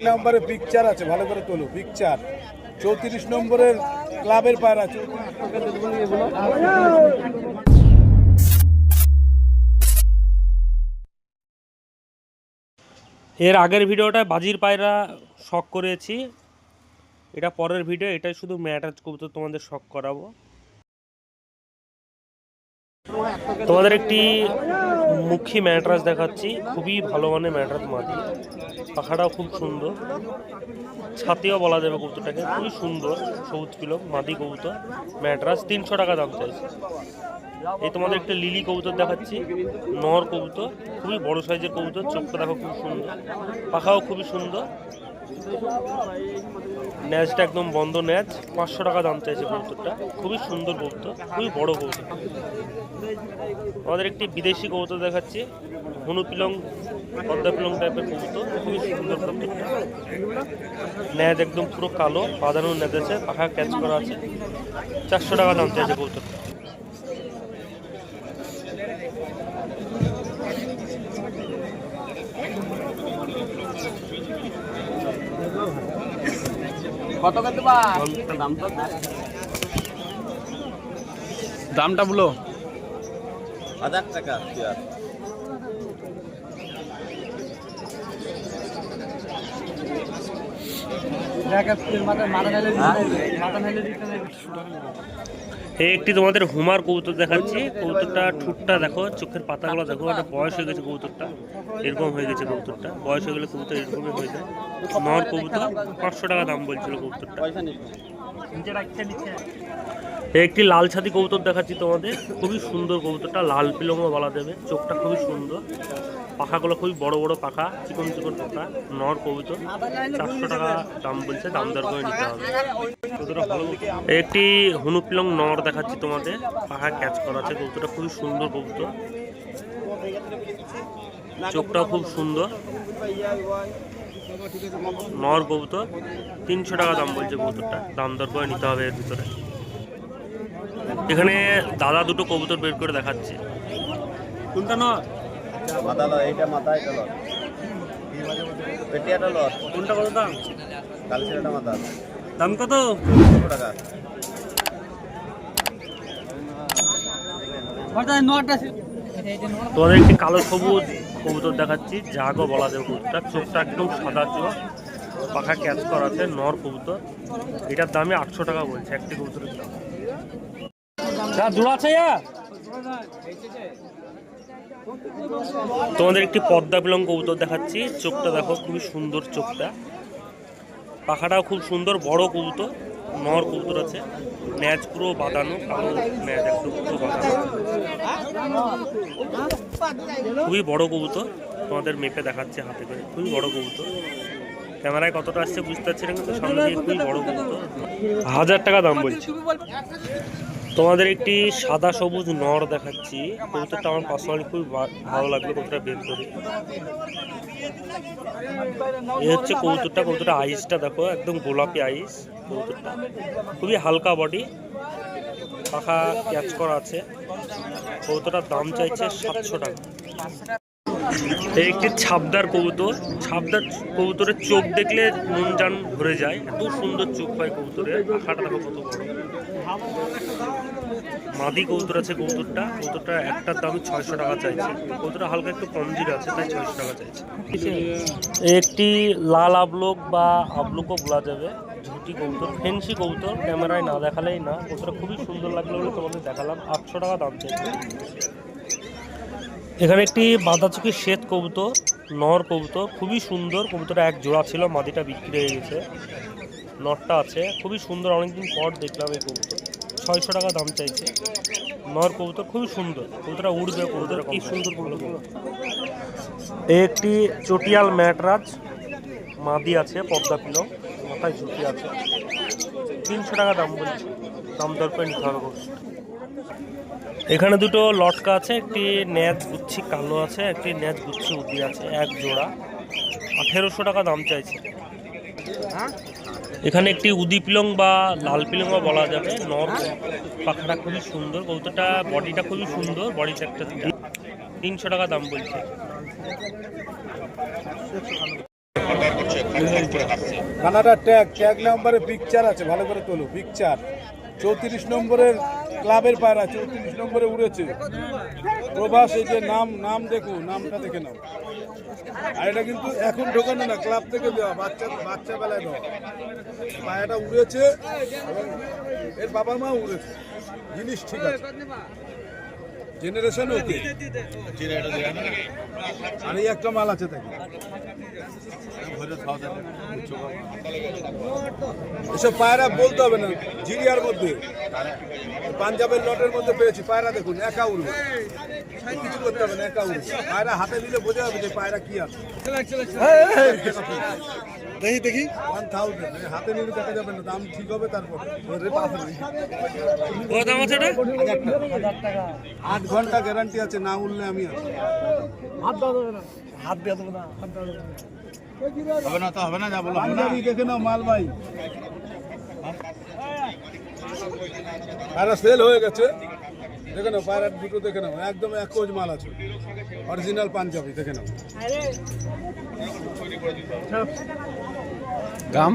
নম্বরে পিকচার আছে, ভালো করে তোলো পিকচার চৌত্রিশ নম্বরের ক্লাবের পায়রা এর আগের ভিডিওটা বাজির পায়রা শখ করেছি। এটা পরের ভিডিও এটাই শুধু ম্যাটাচ কবুতর তোমাদের শখ করাবো। তোমাদের একটি মুখী ম্যাট্রাস দেখাচ্ছি। খুবই ভালো মানের ম্যাট্রাস মাটি। পাখাটাও খুব সুন্দর। ছাতিও বলা যাবে কবুতরটাকে। খুবই সুন্দর সবুজ কিলো মাদি কবুতর। ম্যাট্রাস তিনশো টাকা দাম চাইছে। এই তোমাদের একটা লিলি কবুতর দেখাচ্ছি। নর কবুতর। খুবই বড় সাইজের কবুতর। চোখটা দেখো খুব সুন্দর। পাখাও খুবই সুন্দর। ন্যাজটা একদম বন্ধ ন্যাচ। পাঁচশো টাকা দাম চাইছে কবুতরটা। খুবই সুন্দর কবুতর। খুবই বড় কবুতর। আমাদের একটি বিদেশি কবুতর দেখাচ্ছি হনুপিলং পদ্মা পিলং টাইপের কবুতর খুবই সুন্দর কবুতরটা। ন্যাজ একদম পুরো কালো বাঁধানো ন্যাজ আছে পাখা ক্যাচ করা আছে। চারশো টাকা দাম চাইছে কবুতরটা। কত দামটা বলো। হাজার টাকা চেয়ার একটি তোমাদের হুমার কবুতর দেখাচ্ছি। কবুতরটা ঠুটটা দেখো চোখের পাতাগুলো দেখো একটা বয়স হয়ে গেছে কবুতরটা। এরকম হয়ে গেছে কবুতরটা। বয়স হয়ে গেলে কবুতর এরকমই হয়ে যায়। নর কবুতর পাঁচশো টাকা দাম বলছিল কবুতরটা। একটি লাল ছাতি কবুতর দেখাচ্ছি তোমাদের। খুবই সুন্দর কবুতরটা, লাল পিলমও বলা দেবে। চোখটা খুবই সুন্দর। পাখাগুলো খুবই বড় বড় পাখা, চিকন চিকন পাখা, নর কবুতর। চারশো টাকা দাম বলছে, দাম দর করে নিতে হবে। একটি হনুপিলং নর দেখাচ্ছি তোমাদের। পাখা ক্যাচ করা আছে, কবুতরটা খুবই সুন্দর কবুতর। চোখটাও খুব সুন্দর। নর কবুতর। তিনশো টাকা দাম বলছে কবুতরটা। দাম দর করে নিতে হবে এর ভিতরে। এখানে দাদা দুটো কবুতর বের করে দেখাচ্ছে। কোনটা নর মাথা লো এইটা মাথা এটা লো পেটিয়াটা লো কোনটা কত দাম? কালচিরাটা মাথা দাম কত টাকা তোমাদের একটি কালো সবুজ কবুতর দেখাচ্ছি জাগও বলা যাবে কবুতরটা। চোখটা একদম সাদা চোখ পাখা ক্যাচ করা আছে নর কবুতর। এটার দামে আটশো টাকা বলছে একটি কবুতরের দাম। তোমাদের একটি পদ্মা বিলং কবুতর দেখাচ্ছি। চোখটা দেখো, খুবই সুন্দর চোখটা। পাখাটাও খুব সুন্দর, বড় কবুতর নর কবুতর আছে। ন্যাজ পুরো বাঁধানো, কালো ন্যাজ একদম পুরো বাঁধানো। খুবই বড় কবুতর, তোমাদের মেপে দেখাচ্ছে হাতে করে। খুবই বড় কবুতর। ক্যামেরায় কতটা আসছে বুঝতে পারছি না, কিন্তু সামনে খুবই বড় কবুতর। হাজার টাকা দাম বলছি। তোমাদের একটি সাদা সবুজ নর দেখাচ্ছি। কবুতরটা আমার পার্সোনালি খুবই ভালো লাগল কবুতরটা বের করে। এই হচ্ছে কবুতরটা কবুতরটা আইসটা দেখো, একদম গোলাপি আইস কবুতরটা। খুবই হালকা বডি, পাখা ক্যাচ করা আছে। কবুতরটার দাম চাইছে সাতশো টাকা। একটি ছাপদার কবুতর। ছাপদার কবুতরের চোখ দেখলে মন জান ভরে যায়। এত সুন্দর চোখ পায় কবুতরের। পাখাটা দেখো কত বড়। মাদি কবুতর আছে কবুতরটা। কবুতরটা একটার দাম ছয়শো টাকা চাইছে। কবুতরটা হালকা একটু কমজির আছে, তাই ছয়শো টাকা চাইছে। একটি লাল আবলোক বা আবলুকও বলা যাবে। ঝুটি কবুতর, ফেন্সি কবুতর। ক্যামেরায় না দেখালেই না। কবুতরটা খুবই সুন্দর লাগল বলে তোমাদের দেখালাম। আটশো টাকা দাম চাইছে। এখানে একটি বাঁধাচুকি শ্বেত কবুতর, নর কবুতর, খুবই সুন্দর। কবুতরটা এক জোড়া ছিল মাদিটা বিক্রি হয়ে গেছে। নরটা আছে, খুবই সুন্দর। অনেকদিন পর দেখলাম এই কবুতর। ছয়শো টাকা দাম চাইছে। নর কবুতর খুবই সুন্দর। কবুতরটা উড়বে কবুতর কি সুন্দর কবুতর। একটি চটিয়াল ম্যাটরাজ, মাদি আছে, পদ্মা পিলং, মাথায় ঝুঁকি আছে। তিনশো টাকা দাম বলছে। দাম দর করে নিতে হবে। এখানে দুটো লটকা আছে একটি ন্যাচ গুচ্ছি কালো আছে একটি ন্যাচ গুচ্ছি উদি আছে এক জোড়া। আঠেরোশো টাকা দাম চাইছে। এখানে একটি উদি পিলং বা লাল পিলংও বলা যাবে। নর পাখাটা খুবই সুন্দর কবুতরটা বডিটা খুবই সুন্দর বডিটা একটা তিনশো টাকা দাম বলছে। কানাডার ট্যাগ ট্যাগ নাম্বারে পিকচার আছে ভালো করে তোলো পিকচার চৌত্রিশ নম্বরের ক্লাবের পায়রা চৌত্রিশ নম্বরে উড়েছে। প্রভাস, এই যে নাম নাম দেখো, নামটা দেখে নাও। আর এটা কিন্তু এখন ঢোকানো না, ক্লাব থেকে দেওয়া, বাচ্চা বাচ্চা বেলায় দেওয়া। পায়রাটা উড়েছে এর বাবার মা উড়েছে। জিনিস ঠিক আছে। জেনারেশন ওকে আর এই একটা মাল আছে তাকে এসব পায়রা বলতে হবে না, জিরিয়ার মধ্যে। পাঞ্জাবের লটের মধ্যে পেয়েছি, পায়রা দেখুন, একা উড়বে। কিছু করতে হবে না পায়রা হাতে নিলে বোঝা যাবে যে পায়রা কি আছে। দেখি দেখি। ওয়ান থাউজেন্ড হাতে নিলে দেখা যাবে না দাম ঠিক হবে তারপর। দাম আছে আট ঘণ্টা গ্যারান্টি আছে না উঠলে আমি আছি। হবে না তো হবে না যা বলো পাঞ্জাবি দেখে নাও মাল ভাই। পায়রা সেল হয়ে গেছে। দেখে নাও পায়রা দুটো দেখে নাও একদম এক কোজ মাল আছে। অরিজিনাল পাঞ্জাবি দেখে নাও। দাম?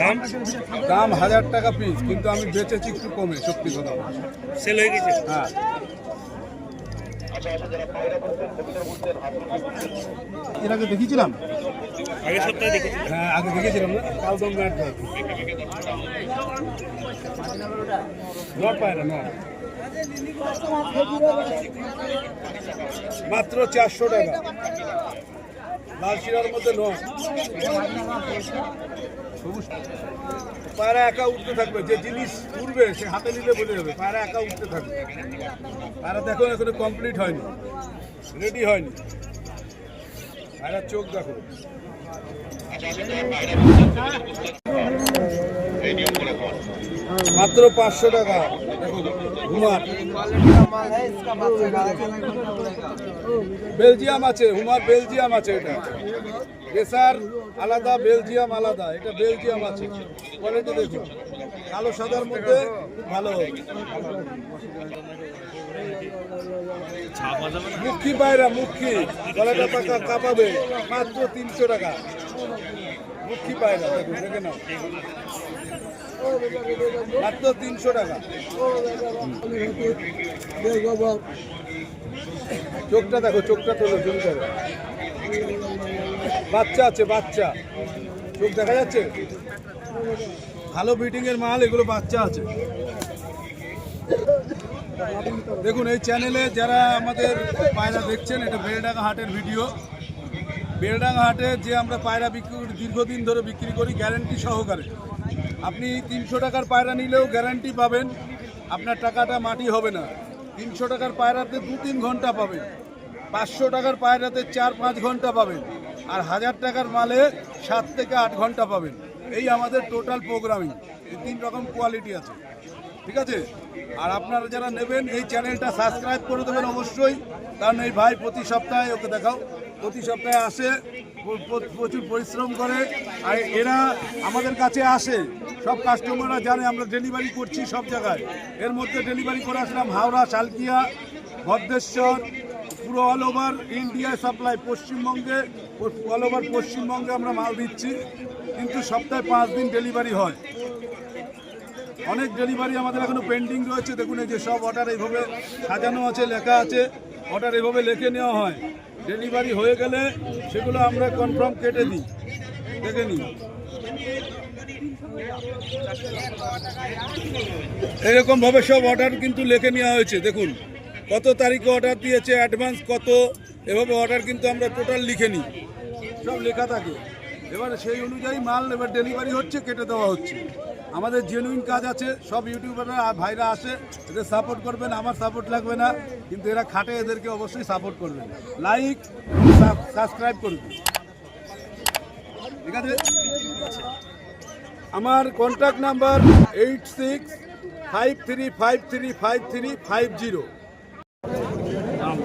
দাম? দাম হাজার টাকা পিস কিন্তু আমি বেচেছি একটু কমে সত্যি কথা। সেল হয়ে গেছে? হ্যাঁ। এর আগে দেখিয়েছিলাম আগের সপ্তাহে দেখেছি হ্যাঁ আগে দেখেছিলাম না? কালদম ম্যাট নট পায়রা না। মাত্র চারশো টাকা। লাল শিরার মধ্যে নয়। পায়রা একা উঠতে থাকবে, যে জিনিস উঠবে সে হাতে নিলে বলে যাবে, পায়রা একা উঠতে থাকবে। পায়রা দেখো এখনও কমপ্লিট হয়নি। রেডি হয়নি। পায়রার চোখ দেখো। মাত্র পাঁচশো টাকা। বেলজিয়াম আছে হুমার বেলজিয়াম আছে এটা। রেসার আলাদা, বেলজিয়াম আলাদা, এটা বেলজিয়াম আছে। কোয়ালিটি দেখুন কালো সাদার মধ্যে ভালো মুখী পায়রা, মুখী। গলাটা পাকা কাঁপাবে, মাত্র তিনশো টাকা। মুখী পায়রা দেখুন দেখে নাও। তিনশো টাকা। চোখটা দেখো চোখটা তোলো জুম করো। বাচ্চা আছে বাচ্চা। চোখ দেখা যাচ্ছে? ভালো বিটিং এর মাল এগুলো বাচ্চা আছে। দেখুন এই চ্যানেলে যারা আমাদের পায়রা দেখছেন এটা বেলডাঙ্গা হাটের ভিডিও বেলডাঙ্গা হাটে যে আমরা পায়রা বিক্রি করি, দীর্ঘদিন ধরে বিক্রি করি গ্যারেন্টি সহকারে। আপনি তিনশো টাকার পায়রা নিলেও গ্যারান্টি পাবেন। আপনার টাকাটা মাটি হবে না। তিনশো টাকার পায়রাতে দু তিন ঘণ্টা পাবেন। পাঁচশো টাকার পায়রাতে চার পাঁচ ঘণ্টা পাবেন। আর হাজার টাকার মালে সাত থেকে আট ঘণ্টা পাবেন। এই আমাদের টোটাল প্রোগ্রামিং এই তিন রকম কোয়ালিটি আছে। ঠিক আছে? আর আপনারা যারা নেবেন, এই চ্যানেলটা সাবস্ক্রাইব করে দেবেন অবশ্যই। কারণ এই ভাই প্রতি সপ্তাহে ওকে দেখাও। প্রতি সপ্তাহে আসে। প্রচুর পরিশ্রম করে আর এরা আমাদের কাছে আসে। সব কাস্টমাররা জানে আমরা ডেলিভারি করছি সব জায়গায়। এর মধ্যে ডেলিভারি করে আসলাম হাওড়া শালকিয়া ভদ্রেশ্বর পুরো অল ওভার ইন্ডিয়া সাপ্লাই পশ্চিমবঙ্গে অল ওভার পশ্চিমবঙ্গে আমরা মাল দিচ্ছি। কিন্তু সপ্তাহে পাঁচ দিন ডেলিভারি হয়। অনেক ডেলিভারি আমাদের এখনও পেন্ডিং রয়েছে। দেখুন এই যে সব অর্ডার এইভাবে সাজানো আছে, লেখা আছে। অর্ডার এভাবে লিখে নেওয়া হয়। ডেলিভারি হয়ে গেলে সেগুলো আমরা কনফার্ম কেটে দিই। দেখে নিই এরকম ভাবে সব অর্ডার কিন্তু লিখে নেওয়া হয়েছে। দেখুন, কত তারিখে অর্ডার দিয়েছে, অ্যাডভান্স কত, এভাবে অর্ডার কিন্তু আমরা টোটাল লিখে নিই। সব লেখা থাকে। এবার সেই অনুযায়ী মাল এবার ডেলিভারি হচ্ছে, কেটে দেওয়া হচ্ছে। আমাদের জেনুইন কাজ আছে, সব ইউটিউবাররা ভাইরা আসে, এদের সাপোর্ট করবেন, আমার সাপোর্ট লাগবে না, কিন্তু এরা খাটে, এদেরকে অবশ্যই সাপোর্ট করবেন। লাইক সাবস্ক্রাইব করবেন ঠিক আছে? আমার contact number eight six five three five three five three five zero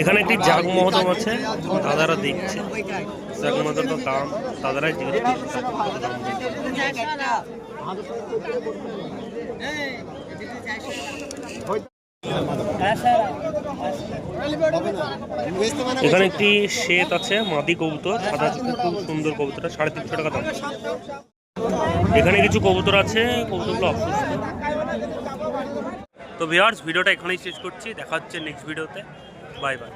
এখানে একটি জাগ মহতম আছে দাদারা দেখছে। জাগ মহতমটার দাম দাদারাই জিজ্ঞেস। এখানে একটি শ্বেত আছে, মাদি কবুতর, সাদা খুব সুন্দর কবুতরটা, সাড়ে তিনশো টাকা দাম। এখানে কিছু কবুতর আছে, কবুতরগুলো অসুস্থ। তো ভিউয়ার্স ভিডিওটা এখানেই শেষ করছি, দেখা হচ্ছে নেক্সট ভিডিওতে বাই বাই